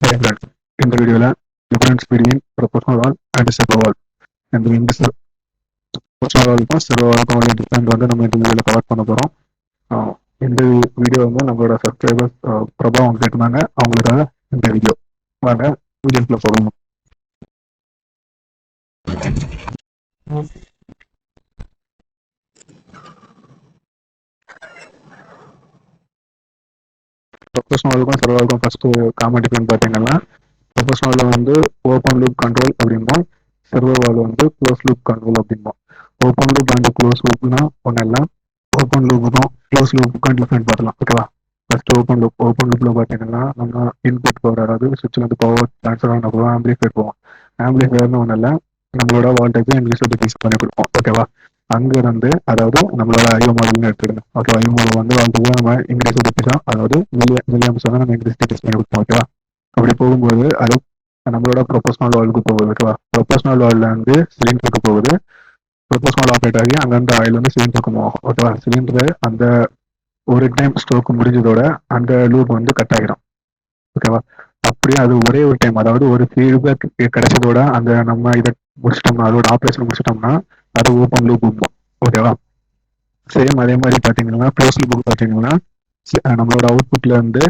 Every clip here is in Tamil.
Hi friends, இந்த வீடியோவில் difference between proportional valve and servo all இந்த இந்த ப்ரொபோஷனல் வால்க்கும் செர்வோ உள்ள டிஃபரெண்ட் வந்து நம்ம இந்த வீடியோவில் கவர் பண்ண போகிறோம் இந்த வீடியோ வந்து நம்மளோட சப்ஸ்கிரைபர்ஸ் பிரபா அவங்க கேட்டிருந்தாங்க. அவங்களுக்காக இந்த வீடியோ. வாங்க வீடியோக்குள்ளே போகணும் ப்ரொஃபஷனலுக்கும் செர்வாலுக்கும் ஃபர்ஸ்ட் காமன் டிஃபரன் பார்த்தீங்கன்னா ப்ரொஃபஷனலில் வந்து ஓப்பன் லூப் கண்ட்ரோல் அப்படிம்போம் வால் வந்து க்ளோஸ் லூப் கண்ட்ரோல் அப்படிம்போம். ஓப்பன் லூப் அண்ட் க்ளோஸ் லூப்னா ஒன்றும் இல்லை. ஓப்பன் லூப்புக்கும் க்ளோஸ் லூப்புக்கும் டிஃப்ரெண்ட் பார்க்கலாம் ஓகேவா ஃபர்ஸ்ட் ஓப்பன் லூப் ஓப்பன் லூப்பில் பார்த்தீங்கன்னா நம்ம இன்புட் பவர் அதாவது சுவிட்சில் வந்து பவர் ட்ரான்ஸ்ஃபர் ஆன போதும் ஆம்பிளிஃபைட் போவோம். ஆம்பிளிஃபையர்னு ஒன்றும் இல்லை. நம்மளோட வோல்டேஜ் இன்க்ரீஸ் டிக்ரீஸ் பண்ணி கொடுப்போம் ஓகேவா அங்க இருந்து அதாவது நம்மளோட ஐயோ மாடல்னு எடுத்துக்கணும். ஓகேவா ஐயோ மாடல் வந்து அது நம்ம இங்கிலீஷ் டிக்ரீஸாக அதாவது வில்லியம் மில்லியம்ஸ் வந்து நம்ம இங்கிலீஷ் டிக்ரீஸ் பண்ணி கொடுப்போம் ஓகேவா அப்படி போகும்போது அது நம்மளோட ப்ரொபோஷனல் வேர்ல்டுக்கு போகுது ஓகேவா ப்ரொபோஷனல் வால்ல இருந்து சிலிண்டருக்கு போகுது. ப்ரொபோஷனல் ஆப்ரேட் ஆகி அங்கேருந்து ஆயில் வந்து சிலிண்டருக்கு போகும் ஓகேவா சிலிண்டர் அந்த ஒரு டைம் ஸ்ட்ரோக் முடிஞ்சதோட அந்த லூப் வந்து கட் ஆகிரும் ஓகேவா அப்படியே அது ஒரே ஒரு டைம் அதாவது ஒரு ஃபீட்பேக் கிடைச்சதோட அந்த நம்ம இதை முடிச்சிட்டோம்னா அதோட ஆப்ரேஷன் முடிச்சிட்டோம்னா அது ஓப்பன் லூப் ஓகேவா சேம் அதே மாதிரி பார்த்தீங்கன்னா க்ளோஸ் லூப் பார்த்தீங்கன்னா நம்மளோட அவுட்புட்ல இருந்து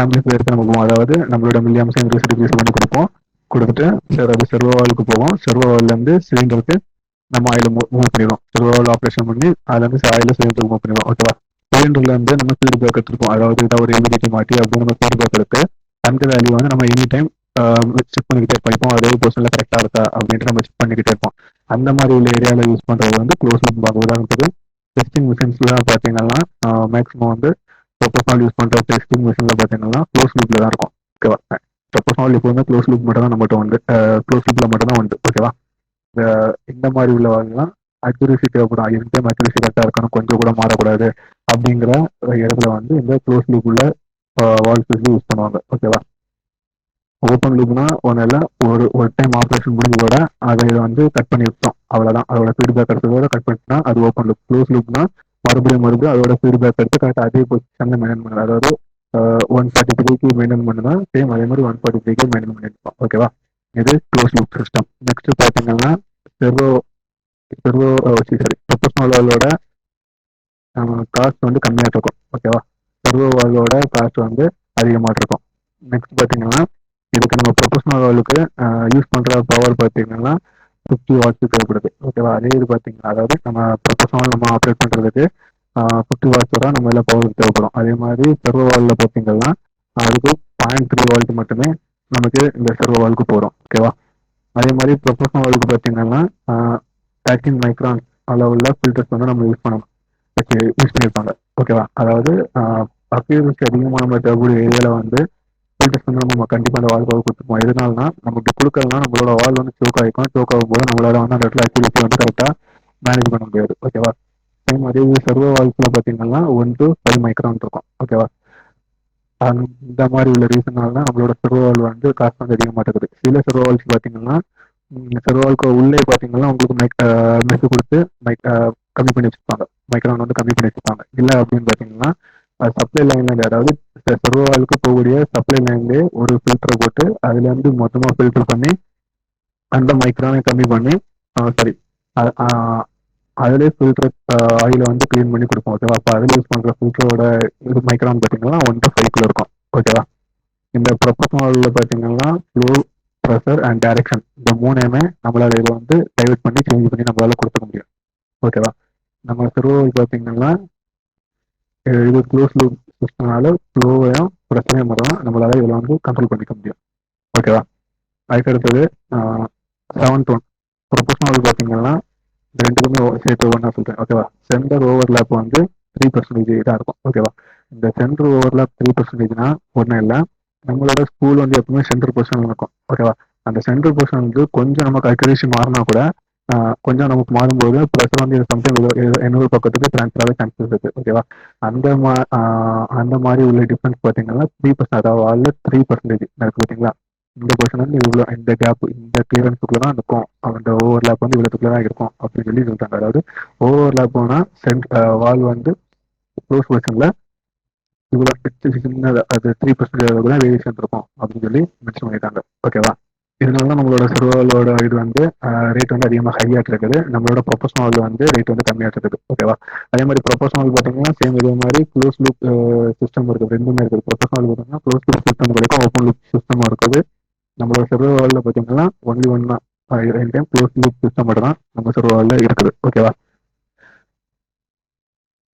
ஆம்பிளிஃபையருக்கு நம்ம போவோம். அதாவது நம்மளோட மில்லியம்ஸ் இன்க்ரீஸ் பண்ணி கொடுப்போம். கொடுத்துட்டு சரி அது செர்வோவாலுக்கு போவோம். செர்வோவால்ல இருந்து சிலிண்டருக்கு நம்ம ஆயில் மூவ் பண்ணிடுவோம். செர்வோவால் ஆப்ரேஷன் பண்ணி அதுல இருந்து ஆயில் சிலிண்டருக்கு மூவ் பண்ணிடுவோம். ஓகேவா சிலிண்டர்ல இருந்து நம்ம ஃபீட்பேக் எடுத்துருக்கோம் அதாவது ஏதாவது ஒரு எல்இடி மாட்டி அப்படி நம்ம ஃபீட்பேக் எடுத்து அந்த வேல்யூ வந்து நம்ம எனி டைம் செக் பண்ணிக்கிட்டே இருப்போம். அதே பொசிஷன்ல கரெக்டா இருக்கா அப்படின்ட்டு நம்ம செக் பண்ணிக்கிட்டே இருப்போம். அந்த மாதிரி உள்ள ஏரியாவில் யூஸ் பண்ணுறது வந்து க்ளோஸ் லூப் பார்க்க உதாரணத்துக்கு டெஸ்டிங் மிஷின்ஸில் பார்த்தீங்கன்னா மேக்ஸிமம் வந்து டொப்போசால் யூஸ் பண்ணுற டெஸ்டிங் மிஷினில் பார்த்தீங்கன்னா க்ளோஸ் லூப்ல தான் இருக்கும். ஓகேவா டொப்போசால் இப்போ வந்து க்ளோஸ் லூப் மட்டும் தான் நம்மகிட்ட வந்து க்ளோஸ் லூப்பில் மட்டும் தான் வந்து ஓகேவா இந்த இந்த மாதிரி உள்ளவங்கலாம் அக்யூரேசி தேவைப்படும். எந்த டைம் அக்யூரேசி கரெக்டாக இருக்கணும்? கொஞ்சம் கூட மாறக்கூடாது. அப்படிங்கிற இடத்துல வந்து இந்த க்ளோஸ் லூப் உள்ள வால்ஸ் யூஸ் பண்ணுவாங்க. ஓகேவா ஓப்பன் லூப்னா ஒன்றும் இல்லை ஒரு ஒரு டைம் ஆப்ரேஷன் முடிஞ்சதோட அதை இதை வந்து கட் பண்ணி விட்டோம். அவ்வளோதான் அதோட ஃபீட்பேக் எடுத்ததோட கட் பண்ணிட்டா அது ஓப்பன் லூப் க்ளோஸ் லூப்னா மறுபடியும் மறுபடியும் அதோட ஃபீட்பேக் எடுத்து கரெக்டாக அதே பொசிஷனில் மெயின்டைன் பண்ணுறது அதாவது ஒன் ஃபார்ட்டி த்ரீக்கு மெயின்டைன் பண்ணுனா சேம் அதே மாதிரி ஒன் ஃபார்ட்டி த்ரீக்கு மெயின்டைன் பண்ணிருப்போம் ஓகேவா இது க்ளோஸ் லூப் சிஸ்டம் நெக்ஸ்ட் பார்த்தீங்கன்னா செர்வோ செர்வோ சாரி நம்ம காஸ்ட் வந்து கம்மியாக இருக்கும். ஓகேவா செர்வோ வாலோட காஸ்ட் வந்து அதிகமாக இருக்கும். நெக்ஸ்ட் பார்த்தீங்கன்னா இதுக்கு நம்ம ப்ரொஃபஷனல் லெவலுக்கு யூஸ் பண்ணுற பவர் பார்த்தீங்கன்னா ஃபிஃப்டி வாட்ஸ் தேவைப்படுது ஓகேவா அதே இது பார்த்தீங்கன்னா அதாவது நம்ம ப்ரொஃபஷனல் நம்ம ஆப்ரேட் பண்ணுறதுக்கு ஃபிஃப்டி வாட்ஸ் தான் நம்ம எல்லாம் பவர் தேவைப்படும். அதே மாதிரி சர்வ வாலில் பார்த்தீங்கன்னா அதுக்கு பாயிண்ட் த்ரீ வால்ட் மட்டுமே நமக்கு இந்த சர்வ வாலுக்கு போகிறோம் ஓகேவா அதே மாதிரி ப்ரொஃபஷனல் வாலுக்கு பார்த்தீங்கன்னா தேர்ட்டின் மைக்ரான் அளவுள்ள ஃபில்டர்ஸ் வந்து நம்ம யூஸ் பண்ணணும். யூஸ் பண்ணியிருப்பாங்க. ஓகேவா அதாவது அக்யூரசி அதிகமாக நம்ம தேவைக்கூடிய ஏரியாவில் வந்து ஃபில்டர்ஸ் வந்து நம்ம கண்டிப்பாக அந்த வாழ்வாக கவர் கொடுத்துருப்போம் எதனாலனா நமக்கு கொடுக்கலாம் நம்மளோட வாழ் வந்து சோக் ஆகிக்கும் சோக் ஆகும்போது நம்மளால வந்து அந்த இடத்துல அக்யூரசி வந்து கரெக்டாக மேனேஜ் பண்ண முடியாது. ஓகேவா சேம் அதே சர்வ வாழ்க்கையில் பார்த்தீங்கன்னா ஒன் டு ஃபைவ் மைக்ரான் இருக்கும். ஓகேவா இந்த மாதிரி உள்ள ரீசனால தான் நம்மளோட சர்வால் வந்து காசு வந்து அதிக மாட்டேங்குது சில சர்வால்ஸ் பார்த்தீங்கன்னா சர்வால்க்கு உள்ளே பார்த்தீங்கன்னா உங்களுக்கு மைக் மெஸ் கொடுத்து மைக் கம்மி பண்ணி வச்சிருப்பாங்க. மைக்ரான் வந்து கம்மி பண்ணி வச்சிருப்பாங்க. இல்லை அப்படின்னு பார்த்தீங்கன்னா சப்ளை லைனில் அதாவது சர்வவாலுக்கு போகக்கூடிய சப்ளை லைன்லேயே ஒரு ஃபில்டரை போட்டு அதுல இருந்து மொத்தமாக ஃபில்டர் பண்ணி அந்த மைக்ரானை கம்மி பண்ணி சாரி அதிலே ஃபில்டர் ஆயில வந்து க்ளீன் பண்ணி கொடுப்போம் ஓகேவா அப்போ அதில் யூஸ் பண்ணுற ஃபில்டரோட இது மைக்ரான் பார்த்தீங்கன்னா ஒன் டு ஃபைவ்க்குள்ள இருக்கும் ஓகேவா இந்த ப்ரொஃபஷனலில் பார்த்தீங்கன்னா ஃப்ளோ ப்ரெஷர் அண்ட் டைரக்ஷன் இந்த மூணையுமே நம்மளால இதை வந்து டைவர்ட் பண்ணி சேஞ்ச் பண்ணி நம்மளால கொடுத்துக்க முடியும் ஓகேவா நம்ம சிறுவல் பார்த்தீங்கன்னா இது க்ளோஸ் லூப் சிஸ்டம்னால ஃப்ளோவையும் பிரச்சனையும் மட்டும் நம்மளால இதில் வந்து கண்ட்ரோல் பண்ணிக்க முடியும். ஓகேவா அதுக்கு அடுத்தது செவன்த் ஒன் ப்ரொபோஷனல் பார்த்தீங்கன்னா ரெண்டுக்குமே சேர்த்து ஒன்றா சொல்கிறேன் ஓகேவா சென்டர் ஓவர்லேப் வந்து த்ரீ பர்சன்டேஜ் தான் இருக்கும். ஓகேவா இந்த சென்டர் ஓவர்லேப் த்ரீ பர்சன்டேஜ்னா ஒன்றும் இல்லை. நம்மளோட ஸ்கூல் வந்து எப்பவுமே சென்டர் பொசிஷன் இருக்கும். ஓகேவா அந்த சென்டர் பொசிஷன் வந்து கொஞ்சம் நமக்கு அக்யூரேசி மாறினா கூட கொஞ்சம் நமக்கு மாறும்போது ப்ரெஷர் வந்து சம்டைம் இன்னொரு பக்கத்துக்கு ட்ரான்ஸ்ஃபர் ஆக சான்சஸ் இருக்கு ஓகேவா அந்த மா அந்த மாதிரி உள்ள டிஃபரன்ஸ் பார்த்தீங்கன்னா த்ரீ பர்சன்ட் அதாவது ஆல்ல த்ரீ பர்சன்டேஜ் இருக்கு பார்த்தீங்களா? இந்த பர்சன் வந்து இவ்வளோ இந்த கேப் இந்த கிளியரன்ஸுக்குள்ள தான் இருக்கும். அந்த ஓவர்லேப் வந்து இவ்வளோத்துக்குள்ள தான் இருக்கும் அப்படின்னு சொல்லி சொல்லிட்டாங்க. அதாவது ஓவர்லேப் போனால் சென்ட் வால் வந்து க்ளோஸ் பர்சனில் இவ்வளோ சின்ன அது த்ரீ பர்சன்டேஜ் கூட வேரியேஷன் இருக்கும் அப்படின்னு சொல்லி மென்ஷன் பண்ணிட்டாங்க ஓகேவா இதனால நம்மளோட சர்வாலோட இது வந்து ரேட் வந்து அதிகமாக ஹையாட்டு இருக்குது. நம்மளோட ப்ரொபோஷனல் வந்து ரேட் வந்து கம்மியாக இருக்குது. ஓகேவா அதே மாதிரி ப்ரொபோஷனல் பார்த்தீங்கன்னா சேம் இதே மாதிரி க்ளோஸ் லூப் சிஸ்டம் இருக்குது ரெண்டுமே இருக்குது ப்ரொபோஷனல் பார்த்தீங்கன்னா க்ளோஸ் லூப் சிஸ்டம் கிடைக்கும் ஓப்பன் லூப் சிஸ்டமாக இருக்குது. நம்மளோட சர்வாலில் பார்த்தீங்கன்னா ஒன்லி ஒன் தான். ரெண்டு டைம் க்ளோஸ் லூப் சிஸ்டம் மட்டும் தான் நம்ம சர்வாலில் இருக்குது. ஓகேவா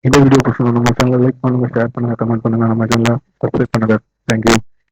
இந்த வீடியோ பிடிச்சிருந்தோம் நம்ம சேனலை லைக் பண்ணுங்க ஷேர் பண்ணுங்க கமெண்ட் பண்ணுங்க. நம்ம சேனலை சப்ஸ்கிரைப் பண்ணுங்க. தேங்க்யூ